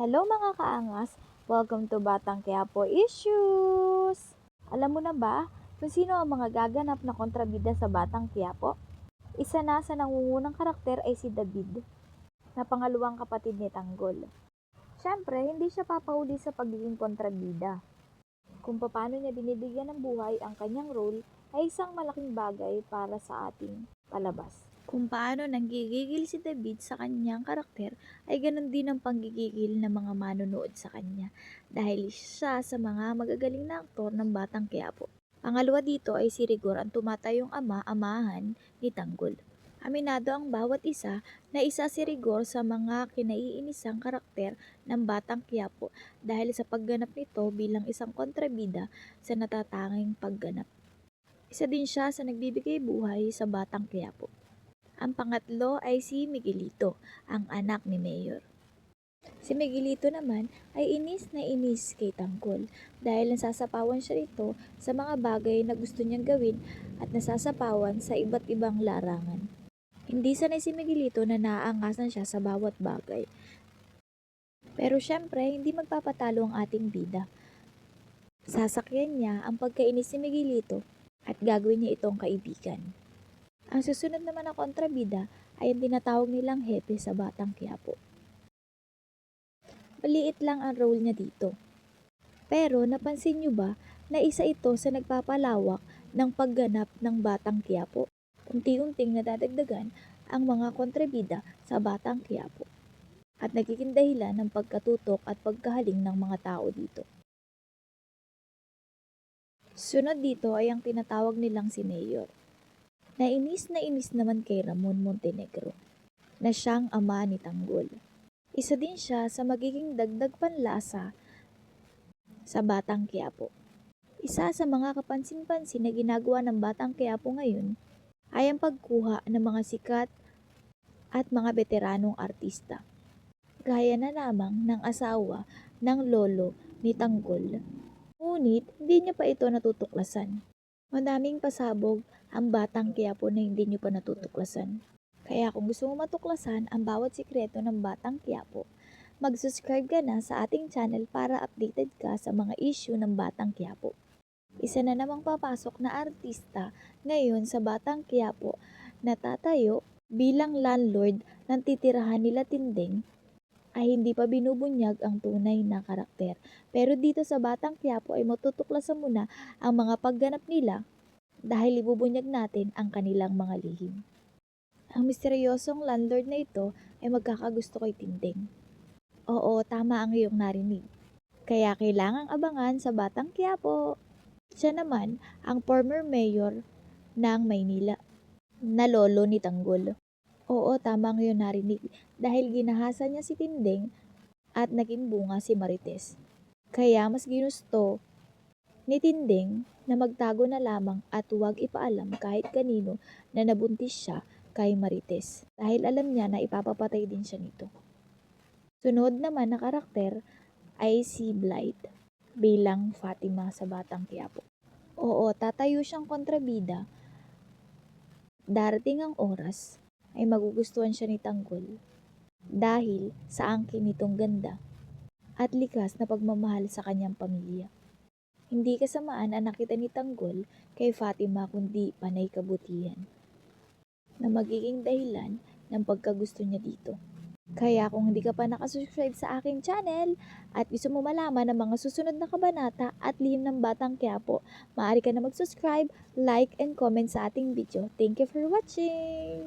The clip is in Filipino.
Hello mga kaangas! Welcome to Batang Quiapo Issues! Alam mo na ba kung sino ang mga gaganap na kontrabida sa Batang Quiapo? Isa na sa nangungunang karakter ay si David, na pangalawang kapatid ni Tanggol. Siyempre, hindi siya papauli sa pagiging kontrabida. Kung paano niya binibigyan ng buhay ang kanyang role ay isang malaking bagay para sa ating palabas. Kung paano nanggigigil si David sa kanyang karakter ay ganun din ang panggigigil ng mga manonood sa kanya dahil siya sa mga magagaling na aktor ng Batang Quiapo. Pangalawa dito ay si Rigor ang tumatayong ama-amahan ni Tanggol. Aminado ang bawat isa na isa si Rigor sa mga kinaiinisang karakter ng Batang Quiapo dahil sa pagganap nito bilang isang kontrabida sa natatanging pagganap. Isa din siya sa nagbibigay buhay sa Batang Quiapo. Ang pangatlo ay si Miguelito, ang anak ni Mayor. Si Miguelito naman ay inis na inis kay Tangkol dahil nasasapawan siya rito sa mga bagay na gusto niyang gawin at nasasapawan sa iba't ibang larangan. Hindi sanay si Miguelito na naaangasan siya sa bawat bagay. Pero syempre, hindi magpapatalo ang ating bida. Sasakyan niya ang pagkainis ni Miguelito at gagawin niya itong kaibigan. Ang susunod naman na kontrabida ay ang tinatawag nilang hepe sa Batang Quiapo. Maliit lang ang role niya dito. Pero napansin niyo ba na isa ito sa nagpapalawak ng pagganap ng Batang Quiapo? Unti-unting nadadagdagan ang mga kontrabida sa Batang Quiapo at nagiging dahilan ng pagkatutok at pagkahaling ng mga tao dito. Sunod dito ay ang tinatawag nilang si Mayor. Nainis na inis naman kay Ramon Montenegro na siyang ama ni Tanggol. Isa din siya sa magiging dagdag panlasa sa Batang Quiapo. Isa sa mga kapansin-pansin na ginagawa ng Batang Quiapo ngayon ay ang pagkuha ng mga sikat at mga veteranong artista. Gaya na lamang ng asawa ng lolo ni Tanggol. Ngunit hindi niya pa ito natutuklasan. Madaming pasabog ang batang Quiapo na hindi nyo pa natutuklasan. Kaya kung gusto mo matuklasan ang bawat sikreto ng batang Quiapo, mag-subscribe ka na sa ating channel para updated ka sa mga issue ng batang Quiapo. Isa na namang papasok na artista ngayon sa batang Quiapo na tatayo bilang landlord ng titirahan nila Tinding ay hindi pa binubunyag ang tunay na karakter. Pero dito sa Batang Quiapo ay matutuklasan mo na ang mga pagganap nila dahil ibubunyag natin ang kanilang mga lihim. Ang misteryosong landlord na ito ay magkakagusto kay Tinding. Oo, tama ang iyong narinig. Kaya kailangang abangan sa Batang Quiapo. Siya naman ang former mayor ng Maynila na lolo ni Tanggol. Oo, tama ang iyong narinig dahil ginahasa niya si Tinding at naging bunga si Marites. Kaya mas ginusto ni Tinding na magtago na lamang at huwag ipaalam kahit kanino na nabuntis siya kay Marites dahil alam niya na ipapapatay din siya nito. Sunod naman na karakter ay si Blight bilang Fatima sa Batang Quiapo. Oo, tatayo siyang kontrabida. Darating ang oras ay magugustuhan siya ni Tanggol dahil sa angkin nitong ganda at likas na pagmamahal sa kanyang pamilya. Hindi kasamaan ang nakita ni Tanggol kay Fatima kundi panay kabutihan na magiging dahilan ng pagkagusto niya dito. Kaya kung hindi ka pa nakasubscribe sa aking channel at gusto mo malaman ang mga susunod na kabanata at lihim ng Batang Quiapo, maaari ka na mag-subscribe, like, and comment sa ating video. Thank you for watching!